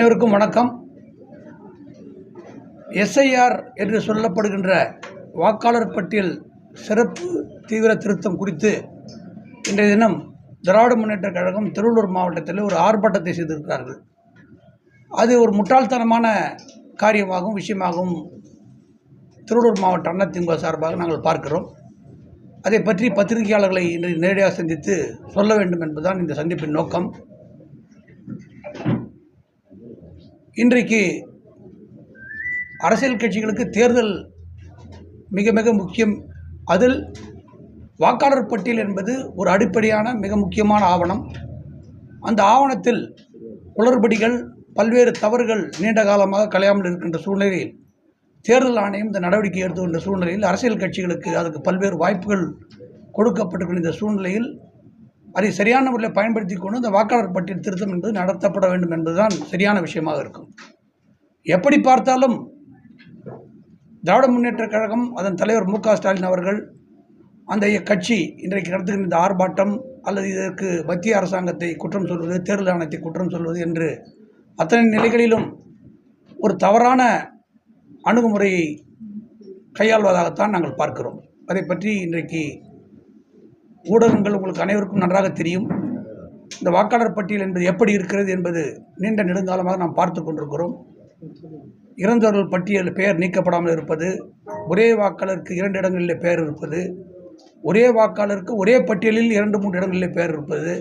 அனைவருக்கும் வணக்கம். எஸ்ஐஆர் என்று சொல்லப்படுகின்ற வாக்காளர் பட்டியல் சிறப்பு தீவிர திருத்தம் குறித்து இன்றைய தினம் திராவிட முன்னேற்றக் கழகம் திருவள்ளூர் மாவட்டத்தில் ஒரு ஆர்ப்பாட்டத்தை செய்திருக்கிறார்கள். அது ஒரு முட்டாள்தனமான காரியமாகவும் விஷயமாகவும் திருவள்ளூர் மாவட்ட அதிமுக சார்பாக நாங்கள் பார்க்கிறோம். அதை பற்றி பத்திரிகையாளர்களை இன்று நேரடியாக சந்தித்து சொல்ல வேண்டும் என்பதுதான் இந்த சந்திப்பின் நோக்கம். இன்றைக்கு அரசியல் கட்சிகளுக்கு தேர்தல் மிக மிக முக்கியம். அதில் வாக்காளர் பட்டியல் என்பது ஒரு அடிப்படையான மிக முக்கியமான ஆவணம். அந்த ஆவணத்தில் குளறுபடிகள் பல்வேறு தவறுகள் நீண்ட காலமாக கலையாமல் இருக்கின்ற சூழ்நிலையில் தேர்தல் ஆணையம் இந்த நடவடிக்கை எடுத்துக்கொண்ட சூழ்நிலையில் அரசியல் கட்சிகளுக்கு அதுக்கு பல்வேறு வாய்ப்புகள் கொடுக்கப்பட்டிருக்கிற இந்த சூழ்நிலையில் அதை சரியான முறையில் பயன்படுத்தி கொண்டு இந்த வாக்காளர் பட்டியல் திருத்தம் என்பது நடத்தப்பட வேண்டும் என்பதுதான் சரியான விஷயமாக இருக்கும். எப்படி பார்த்தாலும் திராவிட முன்னேற்றக் கழகம் அதன் தலைவர் மு ஸ்டாலின் அவர்கள் அந்த கட்சி இன்றைக்கு நடத்துகின்ற இந்த ஆர்ப்பாட்டம் அல்லது இதற்கு மத்திய அரசாங்கத்தை குற்றம் சொல்வது தேர்தல் ஆணையத்தை குற்றம் சொல்வது என்று அத்தனை நிலைகளிலும் ஒரு தவறான அணுகுமுறையை கையாள்வதாகத்தான் நாங்கள் பார்க்கிறோம். அதை பற்றி இன்றைக்கு ஊடகங்கள் உங்களுக்கு அனைவருக்கும் நன்றாக தெரியும். இந்த வாக்காளர் பட்டியல் என்பது எப்படி இருக்கிறது என்பது நீண்ட நெடுங்காலமாக நாம் பார்த்து கொண்டிருக்கிறோம். இறந்தவர்கள் பட்டியல் பெயர் நீக்கப்படாமல் இருப்பது ஒரே வாக்காளருக்கு இரண்டு இடங்களில் பெயர் இருப்பது ஒரே வாக்காளருக்கு ஒரே பட்டியலில் இரண்டு மூன்று இடங்களில் பெயர் இருப்பது.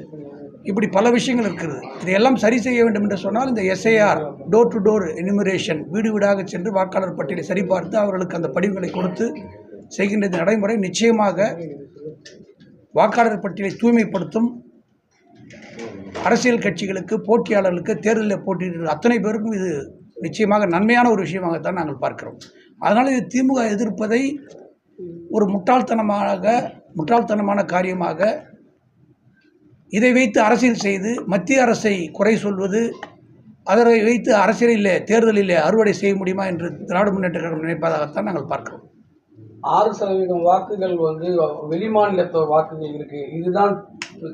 இப்படி பல விஷயங்கள் இருக்கிறது. இதையெல்லாம் சரி செய்ய வேண்டும் என்று சொன்னால் இந்த SIR door to door enumeration வீடு வீடாக சென்று வாக்காளர் பட்டியலை சரிபார்த்து அவர்களுக்கு அந்த படிவுகளை கொடுத்து செய்கின்ற நடைமுறை நிச்சயமாக வாக்காளர் பட்டியலை தூய்மைப்படுத்தும் அரசியல் கட்சிகளுக்கு போட்டியாளர்களுக்கு தேர்தலில் போட்டியிடுற அத்தனை பேருக்கும் இது நிச்சயமாக நன்மையான ஒரு விஷயமாகத்தான் நாங்கள் பார்க்கிறோம். அதனால் இது திமுக எதிர்ப்பதை ஒரு முட்டாள்தனமாக முட்டாள்தனமான காரியமாக இதை வைத்து அரசியல் செய்து மத்திய அரசை குறை சொல்வது அதை வைத்து அரசியலில் தேர்தலில் அறுவடை செய்ய முடியுமா என்று திராவிட முன்னேற்ற கழகம் நினைப்பதாகத்தான் நாங்கள் பார்க்கிறோம். ஆறு சதவீதம் வாக்குகள் வந்து வெளிமாநிலத்தோட வாக்குகள் இருக்கு. இதுதான்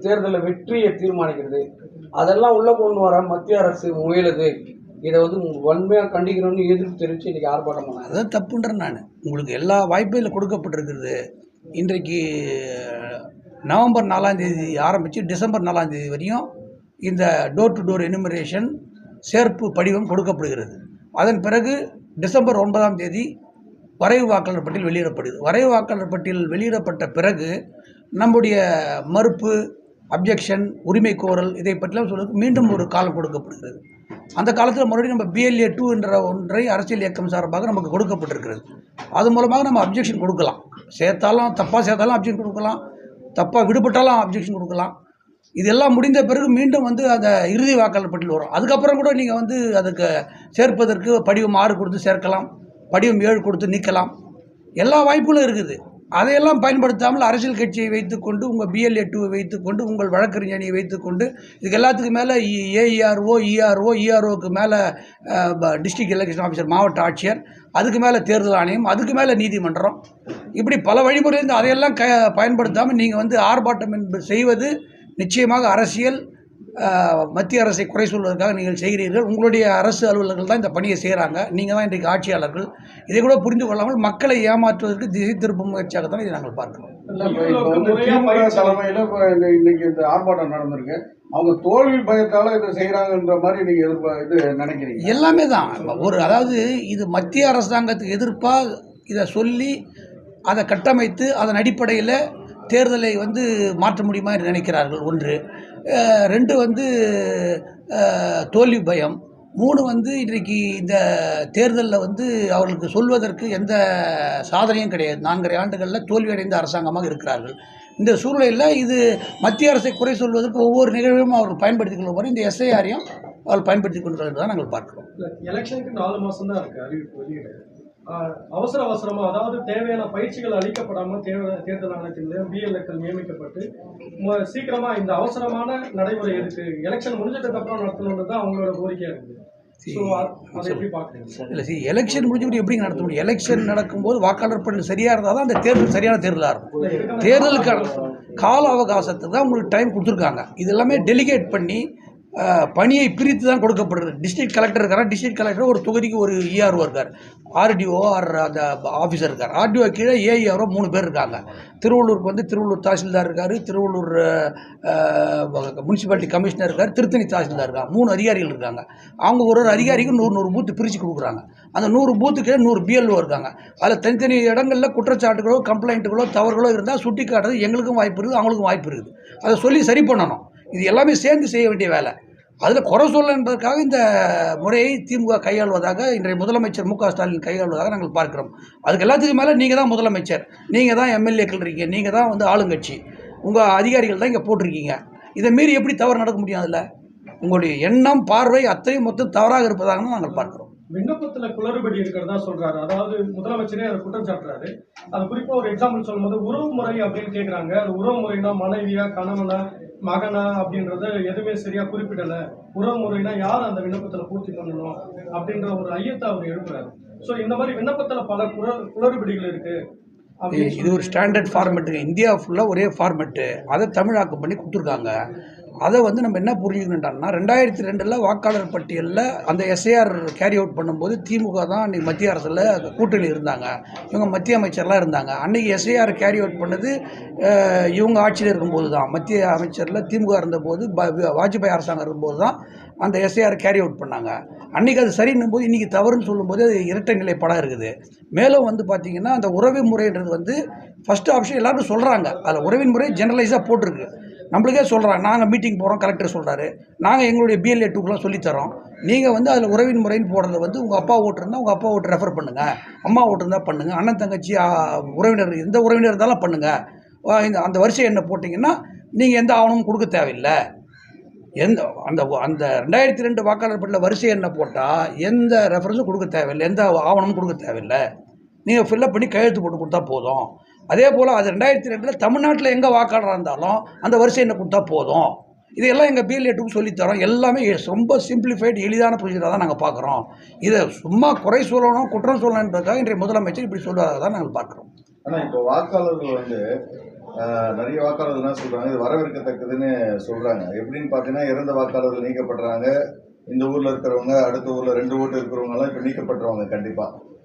தேர்தலில் வெற்றியை தீர்மானிக்கிறது. அதெல்லாம் உள்ள கொண்டு வர மத்திய அரசு முயலுது. இதை வந்து வன்மையாக கண்டிக்கணும்னு எதிர்ப்பு தெரிவித்து இன்றைக்கி ஆர்ப்பாட்டம் பண்ண அதான் தப்புன்றேன் நான். உங்களுக்கு எல்லா வாய்ப்புகளும் கொடுக்கப்பட்டிருக்கிறது. இன்றைக்கு நவம்பர் நாலாம் தேதி ஆரம்பித்து டிசம்பர் நாலாம் தேதி வரையும் இந்த டோர் டு டோர் எனுமரேஷன் சேர்ப்பு படிவம் கொடுக்கப்படுகிறது. அதன் பிறகு டிசம்பர் ஒன்பதாம் தேதி வரைவு வாக்காளர் பட்டியல் வெளியிடப்படுது. வரைவு வாக்காளர் பட்டியல் வெளியிடப்பட்ட பிறகு நம்முடைய மறுப்பு அப்ஜெக்ஷன் உரிமை கோரல் இதை பற்றிலாம் சொல்றதுக்கு மீண்டும் ஒரு காலம் கொடுக்கப்படுகிறது. அந்த காலத்தில் மறுபடியும் நம்ம பிஎல்ஏ டூ என்ற ஒன்றை அரசியல் இயக்கம் சார்பாக நமக்கு கொடுக்கப்பட்டிருக்கிறது. அது மூலமாக நம்ம அப்ஜெக்ஷன் கொடுக்கலாம். சேர்த்தாலும் தப்பாக சேர்த்தாலும் அப்ஜெக்ஷன் கொடுக்கலாம். தப்பாக விடுபட்டாலும் அப்ஜெக்ஷன் கொடுக்கலாம். இதெல்லாம் முடிந்த பிறகு மீண்டும் வந்து அந்த இறுதி வாக்காளர் பட்டியல் வரும். அதுக்கப்புறம் கூட நீங்கள் வந்து அதுக்கு சேர்ப்பதற்கு படிவம் ஆறு கொடுத்து சேர்க்கலாம். படிவம் ஏழு கொடுத்து நீக்கலாம். எல்லா வாய்ப்புகளும் இருக்குது. அதையெல்லாம் பயன்படுத்தாமல் அரசியல் கட்சியை வைத்துக்கொண்டு உங்கள் பிஎல்ஏ டூவை வைத்துக்கொண்டு உங்கள் வழக்கறிஞனியை வைத்துக்கொண்டு இதுக்கு எல்லாத்துக்கும் மேலே ஏஇஆர்ஓ இஆர்ஓ இஆர்ஓக்கு மேலே டிஸ்ட்ரிக்ட் எலெக்ஷன் ஆஃபீஸர் மாவட்ட ஆட்சியர் அதுக்கு மேலே தேர்தல் ஆணையம் அதுக்கு மேலே நீதிமன்றம். இப்படி பல வழிமுறை அதையெல்லாம் க பயன்படுத்தாமல் நீங்கள் வந்து ஆர்ப்பாட்டம் என்பது செய்வது நிச்சயமாக அரசியல் மத்திய அரசை குறை சொல்வதற்காக நீங்கள் செய்கிறீர்கள். உங்களுடைய அரசு அலுவலர்கள் தான் இந்த பணியை செய்கிறாங்க நீங்கள் தான் இன்றைக்கு ஆட்சியாளர்கள். இதை கூட புரிந்து கொள்ளாமல் மக்களை ஏமாற்றுவதற்கு திசை திருப்பும் முயற்சியாக தான் இதை நாங்கள் பார்க்கிறோம். தலைமையில இப்ப இந்த- இன்னைக்கு இந்த ஆர்ப்பாட்டம் நடந்திருக்கு. அவங்க தோல்வி பயத்தால இதை செய்யறாங்கன்ற மாதிரி நீங்க எதிர்ப்பா இது நினைக்கிறீங்க? எல்லாமே தான். ஒரு அதாவது இது மத்திய அரசாங்கத்துக்கு எதிர்ப்பாக இதை சொல்லி அதை கட்டமைத்து அதன் அடிப்படையில் தேர்தலை வந்து மாற்ற முடியுமா என்று நினைக்கிறார்கள் ஒன்று. ரெண்டு வந்து தோல்வி பயம். மூணு வந்து இன்றைக்கு இந்த தேர்தலில் வந்து அவர்களுக்கு சொல்வதற்கு எந்த சாதனையும் கிடையாது. நான்கரை ஆண்டுகளில் தோல்வியடைந்த அரசாங்கமாக இருக்கிறார்கள். இந்த சூழ்நிலையில் இது மத்திய அரசை குறை சொல்வதற்கு ஒவ்வொரு நிகழ்வையும் அவர்கள் பயன்படுத்திக் கொள்ளும் இந்த எஸ்ஐஆரையும் அவர்கள் பயன்படுத்திக் கொண்டு தான் நாங்கள் பார்க்கிறோம். எலெக்ஷனுக்கு நாலு மாதம் தான் இருக்குது அறிவிப்பு வெளியிட அவசர அவசரமா அதாவது தேவையான பயிற்சிகள் அளிக்கப்படாம தேவை தேர்தல் ஆணையத்தின் பிஎல்ஏக்கள் நியமிக்கப்பட்டு மு- சீக்கிரமா இந்த அவசரமான நடைமுறை எதுக்கு எலெக்ஷன் முடிஞ்சதுக்கு அப்புறம் நடத்தணும்னு தான் அவங்களோட கோரிக்கையா இருக்குது. இல்லை சி எலெக்ஷன் முடிஞ்சுட்டு எப்படி நடத்த முடியும்? எலெக்ஷன் நடக்கும்போது வாக்காளர் பட்டியல் சரியாக இருந்தால் தான் அந்த தேர்தல் சரியான தேர்தலாக இருக்கும். தேர்தலுக்கான கால அவகாசத்துக்கு தான் உங்களுக்கு டைம் கொடுத்துருக்காங்க. இது எல்லாமே டெலிகேட் பண்ணி பணியை பிரித்து தான் கொடுக்கப்படுறது. டிஸ்ட்ரிக்ட் கலெக்டர் இருக்காரா? டிஸ்ட்ரிக்ட் கலெக்டர் ஒரு தொகுதிக்கு ஒரு இஆர்ஓ இருக்கார். ஆர்டிஓ ஆர் அந்த ஆஃபீஸர் இருக்கார். ஆர்டிஓ கீழே ஏஇஆர்ஓ மூணு பேர் இருக்காங்க. திருவள்ளூருக்கு வந்து திருவள்ளூர் தாசில்தார் இருக்கார். திருவள்ளூர் முனிசிபாலிட்டி கமிஷனர் இருக்கார். திருத்தணி தாசில்தார் இருக்காங்க. மூணு அதிகாரிகள் இருக்காங்க. அவங்க ஒரு ஒரு அதிகாரிக்கு நூறு நூறு பூத்து பிரித்து கொடுக்குறாங்க. அந்த நூறு பூத்துக்கு நூறு பிஎல்ஓ இருக்காங்க. அதில் தனித்தனி இடங்களில் குற்றச்சாட்டுகளோ கம்ப்ளைண்ட்டுகளோ தவறுகளோ இருந்தால் சுட்டி காட்டுறது எங்களுக்கும் வாய்ப்பு இருக்குது அவங்களுக்கும் வாய்ப்பு இருக்குது. அதை சொல்லி சரி பண்ணணும். இது எல்லாமே சேர்ந்து செய்ய வேண்டிய வேலை. அதில் குறை சொல்ல என்பதற்காக இந்த முறையை திமுக கையாள்வதாக இன்றைய முதலமைச்சர் மு க ஸ்டாலின் கையாள்வதாக நாங்கள் பார்க்கிறோம். அதுக்கு எல்லாத்துக்கும் மேலே நீங்கள் தான் முதலமைச்சர். நீங்கள் தான் எம்எல்ஏக்கள் இருக்கீங்க. நீங்கள் தான் வந்து ஆளுங்கட்சி. உங்கள் அதிகாரிகள் தான் இங்கே போட்டிருக்கீங்க. இதை மீறி எப்படி தவறு நடக்க முடியும் அதில்? உங்களுடைய எண்ணம் பார்வை அத்தையும் மொத்தம் தவறாக இருப்பதாக தான் நாங்கள் பார்க்கிறோம். விண்ணப்பத்துல குளறுபடி இருக்கிறதா சொல்றாரு. அதாவது முதலமைச்சரே அதை குற்றம் சாட்டுறாரு. அது குறிப்பா ஒரு எக்ஸாம்பிள் சொல்லும்போது உறவு முறை அப்படின்னு கேட்குறாங்க அது உறவு முறைனா மனைவியா கணவனா மகனா அப்படின்றத எதுவுமே சரியா குறிப்பிடல. உறவுமுறைனா யார் அந்த விண்ணப்பத்துல பூர்த்தி பண்ணணும் அப்படின்ற ஒரு ஐயத்தை அவர் எழுப்புறாரு. ஸோ இந்த மாதிரி விண்ணப்பத்துல பல குற குளறுபடிகள் இருக்கு. இது ஒரு ஸ்டாண்டர்ட் ஃபார்மெட்டுங்க இந்தியா ஃபுல்லாக ஒரே ஃபார்மெட்டு அதை தமிழாக்கம் பண்ணி கொடுத்துருக்காங்க. அதை வந்து நம்ம என்ன புரிஞ்சுக்கணுன்றாங்கன்னா ரெண்டாயிரத்தி ரெண்டில் வாக்காளர் பட்டியலில் அந்த எஸ்ஏஆர் கேரி அவுட் பண்ணும்போது திமுக தான் அன்றைக்கி மத்திய அரசில் கூட்டணி இருந்தாங்க. இவங்க மத்திய அமைச்சர்லாம் இருந்தாங்க. அன்றைக்கி எஸ்ஏஆர் கேரி அவுட் பண்ணது இவங்க ஆட்சியில் இருக்கும்போது தான். மத்திய அமைச்சரில் திமுக இருந்தபோது வாஜ்பாய் அரசாங்கம் இருக்கும்போது தான் அந்த எஸ்ஏஆர் கேரி அவுட் பண்ணாங்க. அன்றைக்கி அது சரின்னும் போது இன்றைக்கி தவறுன்னு சொல்லும்போது அது இரட்டை நிலைப்படம் இருக்குது. மேலும் வந்து பார்த்திங்கன்னா அந்த உறவு முறைன்றது வந்து ஃபஸ்ட்டு ஆப்ஷன் எல்லோரும் சொல்கிறாங்க அதில் உறவின் முறை ஜெனரலைஸாக போட்டிருக்கு. நம்மளுக்கே சொல்கிறாங்க நாங்கள் மீட்டிங் போகிறோம் கலெக்டர் சொல்கிறாரு நாங்கள் எங்களுடைய பிஎல்ஏ டூக்கெலாம் சொல்லித்தரோம் நீங்கள் வந்து அதில் உறவின் முறைன்னு போடுறது வந்து உங்கள் அப்பா ஓட்டு இருந்தால் உங்கள் அப்பா ஓட்டு ரெஃபர் பண்ணுங்கள் அம்மா ஓட்டு இருந்தால் பண்ணுங்கள் அண்ணன் தங்கச்சி உறவினர் எந்த உறவினர் இருந்தாலும் பண்ணுங்கள் இந்த அந்த வரிசை என்ன போட்டிங்கன்னா நீங்கள் எந்த ஆவணமும் கொடுக்க தேவையில்லை. எந்த அந்த அந்த ரெண்டாயிரத்தி ரெண்டு வாக்காளர் பட்டியல வரிசை என்ன போட்டால் எந்த ரெஃபரன்ஸும் கொடுக்க தேவையில்லை. எந்த ஆவணமும் கொடுக்க தேவையில்லை. நீங்கள் ஃபில்லப் பண்ணி கையெழுத்து போட்டு கொடுத்தா போதும். அதே போல் அது ரெண்டாயிரத்தி ரெண்டில் தமிழ்நாட்டில் எங்கே வாக்காளராக இருந்தாலும் அந்த வரிசை என்ன கொடுத்தா போதும்? இதையெல்லாம் எங்கள் பிஎல்ஏட்டுக்கு சொல்லித்தரோம் எல்லாமே ரொம்ப சிம்பிளிஃபைடு எளிதான ப்ரொசீஜராக தான் நாங்கள் பார்க்குறோம். இதை சும்மா குறை சொல்லணும் குற்றம் சொல்லணுன்றதுக்காக இன்றைய முதலமைச்சர் இப்படி சொல்வதாக தான் நாங்கள் பார்க்குறோம். ஆனால் இப்போ வாக்காளர்கள் வந்து நிறைய வாக்காளர்கள் என்ன இது வரவேற்கத்தக்கதுன்னு சொல்கிறாங்க எப்படின்னு பார்த்தீங்கன்னா இறந்த வாக்காளர்கள் நீக்கப்படுறாங்க இந்த ஊரில் இருக்கிறவங்க அடுத்த ஊரில் ரெண்டு ஓட்டு இருக்கிறவங்கலாம் இப்போ இப்ப நீக்கப்படுறவங்க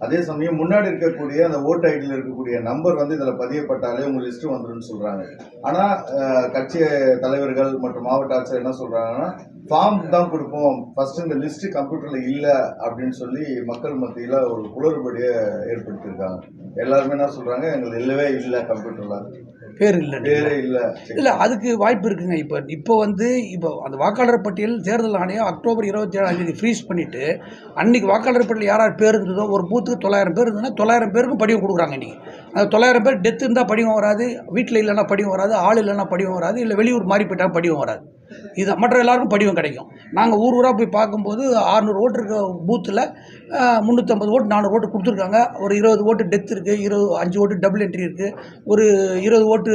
அதே சமயம் முன்னாடி இருக்கக்கூடிய அந்த ஓட்டு ஐடியில் இருக்கக்கூடிய நம்பர் வந்து இதுல பதியப்பட்டாலே உங்க லிஸ்ட் வந்துருன்னு சொல்றாங்க. ஆனா ஆஹ், கட்சி தலைவர்கள் மற்றும் மாவட்ட ஆட்சியர் என்ன சொல்றாங்கன்னா ஃபார்ம் தான் கொடுப்போம். ஃபர்ஸ்ட் இந்த லிஸ்ட் கம்ப்யூட்டர்ல இல்ல அப்படின்னு சொல்லி மக்கள் மத்தியில ஒரு குளறுபடியை ஏற்படுத்தியிருக்காங்க. எல்லாருமே என்ன சொல்றாங்க எங்களுக்கு இல்லவே இல்லை கம்ப்யூட்டர்ல பேர் இல்லை. பேரே இல்ல. இல்லை அதுக்கு வாய்ப்பு இருக்குங்க. இப்போ இப்போ வந்து இப்போ அந்த வாக்காளர் பட்டியல் தேர்தல் ஆணையம் அக்டோபர் இருபத்தி ஏழாம் தேதி ஃப்ரீஸ் பண்ணிவிட்டு அன்றைக்கி வாக்காளர் பட்டியல் யார் யார் பேர் இருந்ததோ ஒரு பூத்துக்கு தொள்ளாயிரம் பேர் இருந்ததுன்னா தொள்ளாயிரம் பேருக்கும் படிவம் கொடுக்குறாங்க இன்றைக்கி அந்த தொள்ளாயிரம் பேர் டெத்து இருந்தால் படிவம் வராது வீட்டில் இல்லைன்னா படிவம் வராது ஆள் இல்லைன்னா படிவம் வராது இல்லை வெளியூர் மாறி போயிட்டால் படிவம் வராது. இது மற்ற எல்லாருக்கும் படிவம் கிடைக்கும். நாங்கள் ஊர் ஊராக போய் பார்க்கும்போது ஆறுநூறு ஓட்டு இருக்க பூத்தில் முந்நூற்றம்பது ஓட்டு நானூறு ஓட்டு கொடுத்துருக்காங்க. ஒரு இருபது ஓட்டு டெத் இருக்குது இருபது அஞ்சு ஓட்டு டபுள் என்ட்ரி இருக்குது ஒரு இருபது ஓட்டு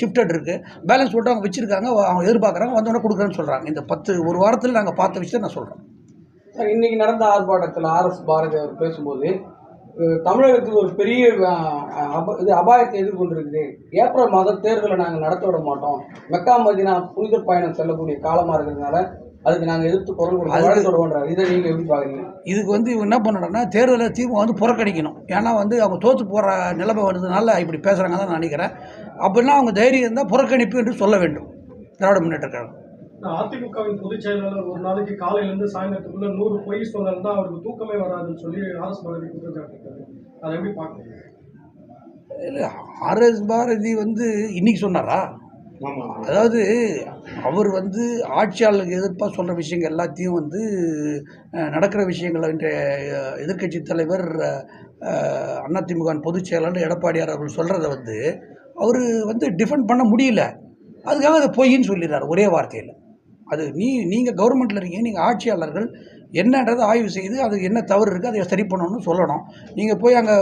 ஷிஃப்டட் இருக்குது பேலன்ஸ் ஓட்டு அவங்க வச்சுருக்காங்க அவங்க எதிர்பார்க்குறாங்க வந்தோடனே கொடுக்குறேன்னு சொல்கிறாங்க இந்த பத்து ஒரு வாரத்தில் நாங்கள் பார்த்த விஷயத்தை நான் சொல்கிறேன் சார், இன்னைக்கு நடந்த ஆர்ப்பாட்டத்தில் ஆர்எஸ் பாரதி அவர் பேசும்போது அஹ், தமிழகத்தில் ஒரு பெரிய அப- இது அபாயத்தை எதிர்கொண்டிருக்குது. ஏப்ரல் மாதம் தேர்தலை நாங்கள் நடத்த விட மாட்டோம். மெக்கா மதினா புனித பயணம் செல்லக்கூடிய காலமாக இருக்கிறதுனால அதுக்கு நாங்கள் எதிர்த்து குரல் தொடர்போன்றார் இதை நீங்கள் எப்படி பார்க்குறீங்க இதுக்கு வந்து இவங்க என்ன பண்ணணும்னா தேர்தலை திமுக வந்து புறக்கணிக்கணும். ஏன்னா வந்து அவங்க தோற்று போகிற நிலைமை வந்ததுனால இப்படி பேசுகிறாங்க தான் நான் நினைக்கிறேன். அப்படின்னா அவங்க தைரியம் இருந்தால் புறக்கணிப்பு என்று சொல்ல வேண்டும். திராவிட முன்னேற்ற கழகம். அதிமுகவின் பொதுச் செயலாளர் ஒரு நாளைக்கு காலையில இருந்து சாயந்தரத்துக்குள்ள நூறு பொய் சொன்னால்தான் அவருக்கு தூக்கமே வராதுன்னு சொல்லி ஆர்எஸ் பாரதி குற்றம் சாட்டிருக்காரு அதை எப்படி பார்க்குறீங்க? இல்லை ஆர்எஸ் பாரதி வந்து இன்னைக்கு சொன்னாரா? அதாவது அவர் வந்து ஆட்சியாளருக்கு எதிர்ப்பாக சொல்கிற விஷயங்கள் எல்லாத்தையும் வந்து நடக்கிற விஷயங்களை இன்றைய எதிர்க்கட்சி தலைவர் அதிமுக பொதுச் செயலாளர் எடப்பாடியார் அவர்கள் சொல்கிறத வந்து அவர் வந்து டிஃபெண்ட் பண்ண முடியல. அதுக்காக அதை பொய்ன்னு சொல்லிடுறாரு ஒரே வார்த்தையில். அது நீ நீங்கள் கவர்மெண்ட்டில் இருக்கீங்க நீங்கள் ஆட்சியாளர்கள் என்னன்றதை ஆய்வு செய்து அது என்ன தவறு இருக்குது அதை சரி பண்ணணும்னு சொல்லணும். நீங்கள் போய் அங்கே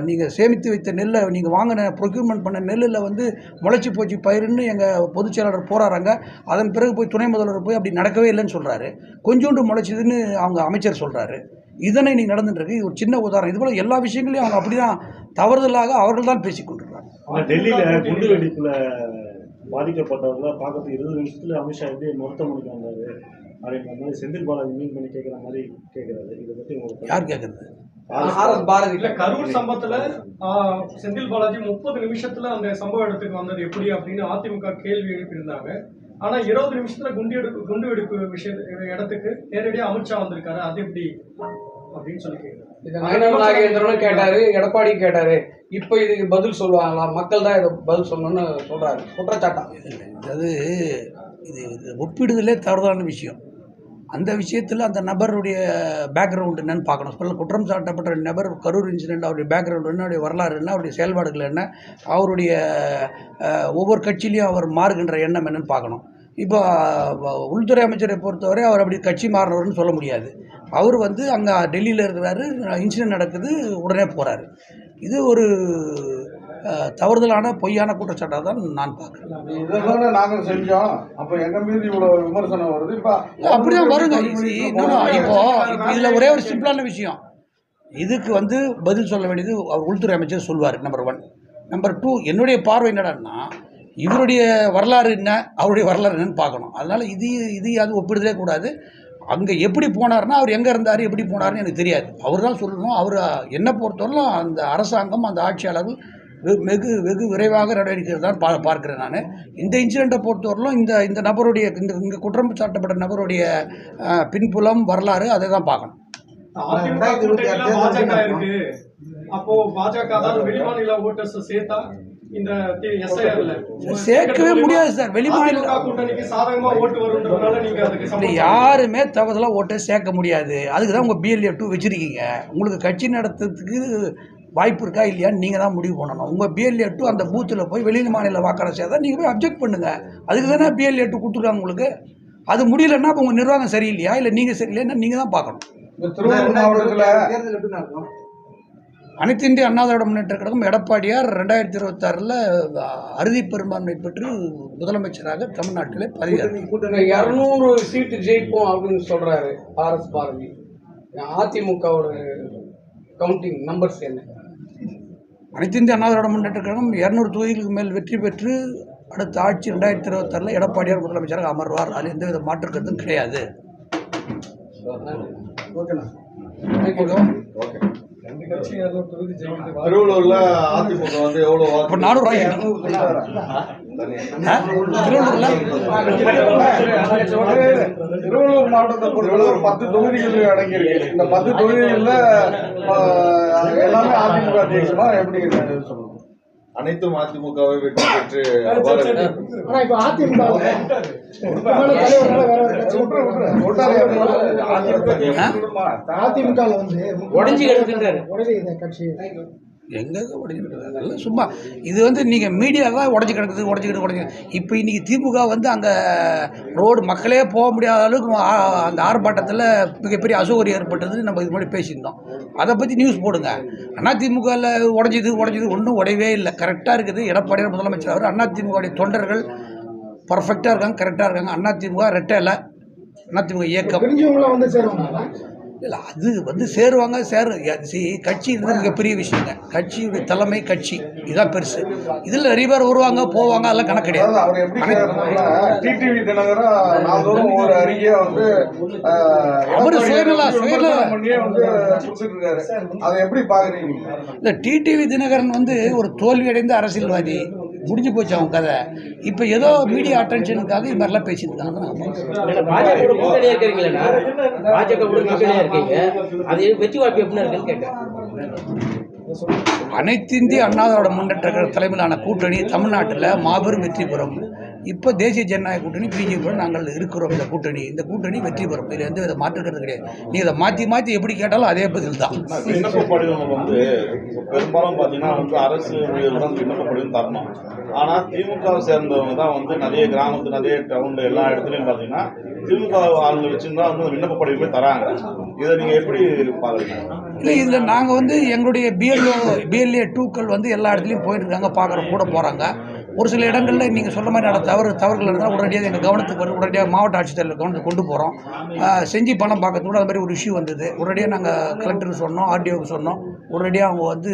நீங்கள் சேமித்து வைத்த நெல்லை நீங்கள் வாங்கின ப்ரொக்யூர்மெண்ட் பண்ண நெல்லில் வந்து முளைச்சி போச்சு பயிருன்னு எங்கள் பொதுச் செயலாளர் போராடுறாங்க அதன் பிறகு போய் துணை முதல்வர் போய் அப்படி நடக்கவே இல்லைன்னு சொல்கிறாரு கொஞ்சோண்டு முளைச்சிதுன்னு அவங்க அமைச்சர் சொல்கிறாரு இதனை நீ நடந்துட்டுருக்கு இது ஒரு சின்ன உதாரணம். இது போல் எல்லா விஷயங்களையும் அவங்க அப்படி தான் தவறுதலாக அவர்கள் தான் பேசிக் டெல்லியில் குண்டு வெடிப்பில் பாதிக்கப்பட்டவர்களை பார்க்கறதுக்கு இருபது நிமிஷத்துல அமித்ஷா எப்படி மருத்துவமனைக்கு வந்தாரு அப்படின்ற மாதிரி செந்தில் பாலாஜி மீன் பண்ணி கேட்குற மாதிரி கேட்குறாரு. இதை பற்றி உங்களுக்கு யார் கேட்குறது? பாரதி இல்ல கரூர் சம்பவத்துல ஆஹ், செந்தில் பாலாஜி முப்பது நிமிஷத்துல அந்த சம்பவ இடத்துக்கு வந்தது எப்படி அப்படின்னு அதிமுக கேள்வி எழுப்பியிருந்தாங்க. ஆனா இருபது நிமிஷத்துல குண்டு எடுப்பு குண்டு வெடிப்பு விஷய இடத்துக்கு நேரடியா அமித்ஷா வந்திருக்காரு. அது எப்படி? அப்படின்னு சொல்லி நயனார் நாகேந்திரனும் கேட்டாரு எடப்பாடி கேட்டாரு. இப்போ இதுக்கு பதில் சொல்லுவாங்களா? மக்கள் தான் இதை பதில் சொல்லணும்னு சொல்றாரு. குற்றச்சாட்டா? அது இது இது ஒப்பிடுதலே தவறுதலான விஷயம். அந்த விஷயத்தில் அந்த நபருடைய பேக்ரவுண்ட் என்னன்னு பார்க்கணும். சொல்ல குற்றம் சாட்டப்பட்ட நபர் கரூர் இன்சிடென்ட் அவருடைய பேக்ரவுண்ட் என்ன அவருடைய வரலாறு என்ன அவருடைய செயல்பாடுகள் என்ன அவருடைய ஒவ்வொரு கட்சியிலையும் அவர் மாறுகின்ற எண்ணம் என்னன்னு பார்க்கணும். இப்போ உள்துறை அமைச்சரை பொறுத்தவரை அவர் அப்படி கட்சி மாறினவர்னு சொல்ல முடியாது. அவர் வந்து அங்கே டெல்லியில் இருக்கிறாரு இன்சிடென்ட் நடக்குது உடனே போகிறாரு இது ஒரு தவறுதலான பொய்யான குற்றச்சாட்டாக தான் நான் பார்க்குறேன். இதைதானே நாங்க செஞ்சோம். அப்ப எங்க மீது இவ்வளவு விமர்சனம் வருது? இப்ப அப்படிதான் வருங்க இப்போ இப்போ இதில் ஒரே ஒரு சிம்பிளான விஷயம். இதுக்கு வந்து பதில் சொல்ல வேண்டியது அவர் உள்துறை அமைச்சர் சொல்வார் நம்பர் ஒன் நம்பர் டூ என்னுடைய பார்வை என்னடான்னா இவருடைய வரலாறு என்ன அவருடைய வரலாறு என்னன்னு பார்க்கணும். அதனால் இது இது அது ஒப்பிடுதலே கூடாது. அங்கே எப்படி போனார்னா அவர் எங்கே இருந்தார் எப்படி போனார்னு எனக்கு தெரியாது. அவர் தான் சொல்லணும் அவர் என்னை பொறுத்தவரையிலும் அந்த அரசாங்கம் அந்த ஆட்சியாளர்கள் வெகு வெகு விரைவாக நடவடிக்கை தான் பா பார்க்கிறேன் நான். இந்த இன்சிடெண்ட்டை பொறுத்தவரையிலும் இந்த இந்த நபருடைய இந்த இங்கே குற்றம் சாட்டப்பட்ட நபருடைய பின்புலம் வரலாறு அதை தான் பார்க்கணும். அப்போ பாஜக தான் வெளிமாநில ஓட்டர்ஸ் சேர்த்தா சேர்க்கவே முடியாது சார். வெளிமாநில யாருமே தவறுதலாக ஓட்டை சேர்க்க முடியாது. அதுக்கு தான் உங்கள் பிஎல்ஏ டூ வச்சுருக்கீங்க. உங்களுக்கு கட்சி நடத்துறதுக்கு வாய்ப்பு இருக்கா இல்லையான்னு நீங்கள் தான் முடிவு பண்ணணும். உங்கள் பிஎல்ஏ டூ அந்த பூத்தில் போய் வெளி மாநில வாக்காளர் சேர்த்தா நீங்கள் போய் அப்ஜெக்ட் பண்ணுங்கள் அதுக்கு தானே பிஎல்ஏ டூ கொடுத்துருக்காங்க உங்களுக்கு? அது முடியலன்னா அப்போ உங்கள் நிர்வாகம் சரியில்லையா? இல்லை நீங்கள் சரியில்லைன்னா நீங்கள் தான் பார்க்கணும். இந்த திருவள்ளூர் மாவட்டத்துல அனைத்து இந்திய அண்ணா திராவிட முன்னேற்ற கழகம் எடப்பாடியார் ரெண்டாயிரத்தி இருபத்தாறில் அறுதி பெரும்பான்மை பெற்று முதலமைச்சராக தமிழ்நாட்டிலே பதவி இரநூறு சீட்டு ஜெயிப்போம் அப்படின்னு சொல்றாரு ஆர் எஸ் பாரதி. அதிமுகவோட கவுண்டிங் நம்பர்ஸ் என்ன? அனைத்து இந்திய அண்ணா திராவிட முன்னேற்ற கழகம் இரநூறு தொகுதிகளுக்கு மேல் வெற்றி பெற்று அடுத்த ஆட்சி ரெண்டாயிரத்தி இருபத்தாறில் எடப்பாடியார் முதலமைச்சராக அமர்வார். அதில் எந்த வித மாற்று கருத்தும் கிடையாது ஓகே. திருவள்ளூர்ல அதிமுக வந்து எவ்வளவு திருவள்ளூரில்? திருவள்ளூர் மாவட்டத்தை பொறுத்தவரை பத்து தொகுதிகள் அடங்கியிருக்கு. இந்த பத்து தொகுதிகளில் எல்லாமே அதிமுக ஜெயிக்குமா? எப்படி சொல்லுங்க அனைத்தும் அதிமுகவை வெற்றி பெற்று அபார ஆனா இப்ப அதிமுக முக்கியமான தலைவர்களால வேற வேற கட்சி அதிமுக வந்து உடைஞ்சு கிடக்குன்றாரு. உடனே இந்த கட்சி எங்கே உடஞ்சிக்கிட்டு அதெல்லாம் சும்மா இது வந்து நீங்கள் மீடியா தான் உடஞ்சி கிடக்குது உடஞ்சி கிடக்கு உடஞ்சி இப்போ இன்றைக்கி திமுக வந்து அங்கே ரோடு மக்களே போக முடியாத அளவுக்கு அந்த ஆர்ப்பாட்டத்தில் மிகப்பெரிய அசௌகரியம் ஏற்பட்டதுன்னு நம்ம இது மாதிரி பேசியிருந்தோம். அதை பற்றி நியூஸ் போடுங்க. அண்ணா திமுகவில் உடஞ்சிது உடஞ்சிது ஒன்றும் உடையவே இல்லை. கரெக்டாக இருக்குது. எடப்பாடியார் முதலமைச்சர் அவர் அண்ணா திமுகவுடைய தொண்டர்கள் பர்ஃபெக்டாக இருக்காங்க கரெக்டாக இருக்காங்க. அண்ணா திமுக ரெட்டை இல்லை அண்ணா திமுக இயக்கம். வந்து சேருவாங்க இல்லை அது வந்து சேருவாங்க சேரு. சி கட்சி இது மிகப்பெரிய விஷயங்க. கட்சியுடைய தலைமை கட்சி. இதுதான் பெருசு. இதில் நிறைய பேர் வருவாங்க போவாங்க அதெல்லாம் கணக்கு கிடையாது. அவர் எப்படி டிடிவி தினகரன் ஒவ்வொரு அறிக்கையை வந்து அவரு சுயநல- சுயநல- அதை எப்படி பாக்குறீங்க? நீங்க இந்த டிடிவி தினகரன் வந்து ஒரு தோல்வியடைந்த அரசியல்வாதி. முடிஞ்சு போச்சு அவங்க கதை. இப்போ ஏதோ மீடியா அட்டென்ஷனுக்காக இது மாதிரிலாம் பேசிட்டு இருக்காங்க. அனைத்து இந்திய அண்ணா திராவிட முன்னேற்ற தலைமையிலான கூட்டணி தமிழ்நாட்டில் மாபெரும் வெற்றி பெறும். இப்போ தேசிய ஜனநாயக கூட்டணி பிஜேபியோட நாங்கள் இருக்கிறோம் இந்த கூட்டணி. இந்த கூட்டணி வெற்றி பெறும். இதில் எந்த வித மாற்றுக்கிறது கிடையாது. நீ இதை மாற்றி மாற்றி எப்படி கேட்டாலும் அதே பதில் தான். பெரும்பாலும் பார்த்தீங்கன்னா வந்து அரசு ஊழியர்கள் தான் விண்ணப்ப படிவம் தரணும் ஆனால் திமுக சேர்ந்தவங்க தான் வந்து நிறைய கிராமத்து நிறைய டவுன்ல எல்லா இடத்துலையும் பார்த்தீங்கன்னா திமுக ஆளுங்க வச்சுருந்தா வந்து விண்ணப்ப படிவமே தராங்க. இதை நீங்கள் எப்படி பார்க்குறீங்க? இல்லை இதில் நாங்கள் வந்து எங்களுடைய பிஎல்ஓ பிஎல்ஏ டூக்கள் வந்து எல்லா இடத்துலையும் போயிட்டு இருக்காங்க பார்க்குற கூட போகிறாங்க ஒரு சில இடங்களில் நீங்கள் சொல்ல மாதிரி நட தவறு தவறுகள் இருந்தால் உடனடியாக எங்கள் கவனத்துக்கு வரும். உடனடியாக மாவட்ட ஆட்சித்தலைவர் கவனத்துக்கு கொண்டு போகிறோம் செஞ்சு பணம் பார்க்கறதுக்கு கூட அது மாதிரி ஒரு இஷ்யூ வந்தது. உடனடியாக நாங்கள் கலெக்டருக்கு சொன்னோம் ஆர்டிஓக்கு சொன்னோம். உடனடியாக அவங்க வந்து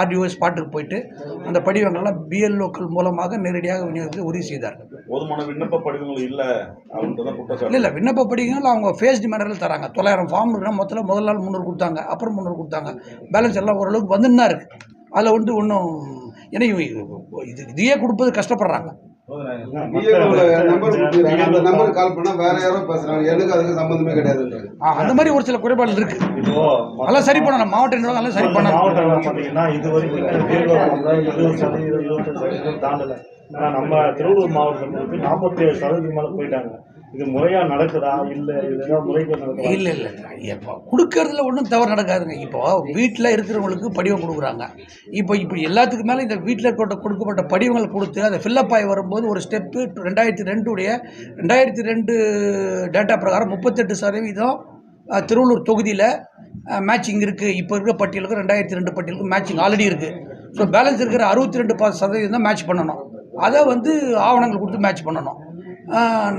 ஆர்டிஓ ஸ்பாட்டுக்கு போயிட்டு அந்த படிவங்கள்லாம் பிஎல்ஓக்கள் மூலமாக நேரடியாக விநியோகித்து உறுதி செய்தார்கள். போதுமான விண்ணப்ப படிவங்கள் இல்ல இல்லை இல்லை. விண்ணப்ப படிவங்கள் அவங்க ஃபேஸ்டு மேனரில் தராங்க. தொள்ளாயிரம் ஃபார்ம் இருக்குன்னா மொத்தத்தில் முதல் நாள் முந்நூறு கொடுத்தாங்க அப்புறம் முந்நூறு கொடுத்தாங்க. பேலன்ஸ் எல்லாம் ஓரளவுக்கு வந்துன்னு தான் இருக்குது அதில் வந்து ஒன்றும் ஏன்னா இவங்க இது இதையே கொடுப்பது கஷ்டப்படுறாங்க. அந்த நம்பருக்கு கால் பண்ணா வேற யாரோ பேசுறாங்க. எனக்கு அதுக்கு சம்பந்தமே கிடையாதுன்றாங்க ஆ, அந்த மாதிரி ஒரு சில குறைபாடுகள் இருக்குது இப்போ அதெல்லாம் சரி பண்ணணும். மாவட்ட நிர்வாகம் எல்லாம் சரி பண்ணணும். நம்ம திருவள்ளூர் மாவட்டத்தில் நாற்பத்தி ஏழு சதவீதம் மேலே போயிட்டாங்க. இது முறையா நடக்குதா? இல்லை முறைகள் இல்லை இப்போ கொடுக்கறதுல ஒன்றும் தவறு நடக்காதுங்க. இப்போ வீட்டில் இருக்கிறவங்களுக்கு படிவம் கொடுக்குறாங்க. இப்போ இப்போ எல்லாத்துக்கு மேலே இந்த வீட்டில் இருக்க கொடுக்கப்பட்ட படிவங்கள் கொடுத்து அதை ஃபில்லப் ஆகி வரும்போது ஒரு ஸ்டெப்பு ரெண்டாயிரத்தி ரெண்டுடைய ரெண்டாயிரத்தி ரெண்டு டேட்டா பிரகாரம் முப்பத்தெட்டு சதவீதம் திருவள்ளூர் தொகுதியில் மேட்சிங் இருக்குது இப்போ இருக்கிற பட்டியலுக்கு ரெண்டாயிரத்தி ரெண்டு பட்டியலுக்கு மேட்சிங் ஆல்ரெடி இருக்குது ஸோ பேலன்ஸ் இருக்கிற அறுபத்தி ரெண்டு சதவீதம் தான் மேட்ச் பண்ணணும். அதை வந்து ஆவணங்கள் கொடுத்து மேட்ச் பண்ணணும்.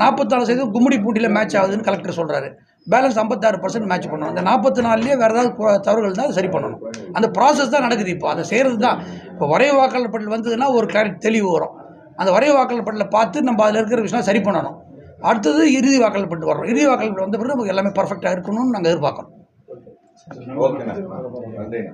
நாற்பத்தாறு சதவீதம் கும்மிடி பூண்டியில் மேட்ச் ஆகுதுன்னு கலெக்டர் சொல்கிறாரு பேலன்ஸ் ஐம்பத்தாறு பர்சன்ட் மேட்ச் பண்ணணும். அந்த நாற்பத்தி நாலுலேயே வேறு ஏதாவது தவறுகள் தான் சரி பண்ணணும். அந்த ப்ராசஸ் தான் நடக்குது இப்போ. அதை செய்கிறது தான். இப்போ வரைவு வாக்காளர் பட்டியல் வந்ததுன்னா ஒரு கிளாரிட்டி தெளிவு வரும். அந்த வரைவு வாக்காளர் பட்டியலை பார்த்து நம்ம அதில் இருக்கிற விஷயம் சரி பண்ணணும். அடுத்தது இறுதி வாக்காளர் பட்டு வரோம் இறுதி வாக்காளர் பட்டு வந்த பிறகு நமக்கு எல்லாமே பர்ஃபெக்டாக இருக்கணும்னு நாங்கள் எதிர்பார்க்கணும். ஓகேண்ணா நன்றிண்ணா.